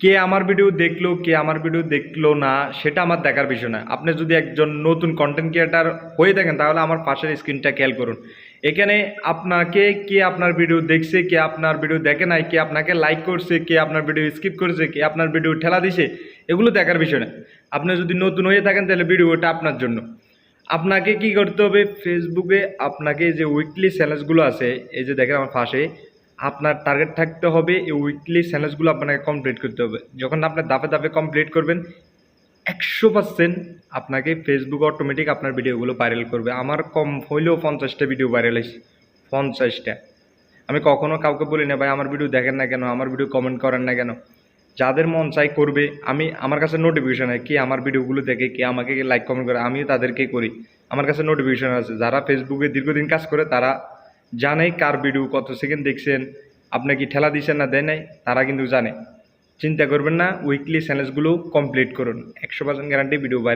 কে আমার ভিডিও দেখল, কে আমার ভিডিও দেখল না, সেটা আমার দেখার বিষয় না আপনি যদি একজন নতুন কন্টেন্ট ক্রিয়েটার হয়ে থাকেন, তাহলে আমার পাশের স্ক্রিনটা খেয়াল করুন। এখানে আপনাকে কে আপনার ভিডিও দেখছে, কে আপনার ভিডিও দেখে নাই, কে আপনাকে লাইক করছে, কে আপনার ভিডিও স্কিপ করেছে, কে আপনার ভিডিও ঠেলা দিছে, এগুলো দেখার বিষয় না আপনি যদি নতুন হয়ে থাকেন, তাহলে ভিডিওটা আপনার জন্য। আপনাকে কি করতে হবে? ফেসবুকে আপনাকে যে উইকলি চ্যালেঞ্জগুলো আছে, এই যে দেখেন আমার পাশে আপনার টার্গেট থাকতে হবে এই উইকলি চ্যালেঞ্জগুলো আপনাকে কমপ্লিট করতে হবে। যখন আপনি দাপে দাপে কমপ্লিট করবেন, একশো পার্সেন্ট আপনাকে ফেসবুক অটোমেটিক আপনার ভিডিওগুলো ভাইরাল করবে। আমার কম হইলেও পঞ্চাশটা ভিডিও ভাইরাল হয়েছে। পঞ্চাশটা। আমি কখনও কাউকে বলি না, ভাই, আমার ভিডিও দেখেন না কেন? আমার ভিডিও কমেন্ট করেন না কেন? যাদের মন চাই করবে। আমি, আমার কাছে নোটিফিকেশন হয় কে, আমার ভিডিওগুলো দেখে কে আমাকে লাইক কমেন্ট করে, আমিও তাদেরকে করি। আমার কাছে নোটিফিকেশন আছে। যারা ফেসবুকে দীর্ঘদিন কাজ করে, তারা জানে কার ভিডিও কত সেকেন্ড দেখছেন, আপনি কি ঠেলা দিচ্ছেন না দেয় নাই, তারা কিন্তু জানে। চিন্তা করবেন না উইকলি চ্যালেঞ্জগুলো কমপ্লিট করুন, একশো পার্সেন্ট গ্যারান্টি ভিডিও বাইরে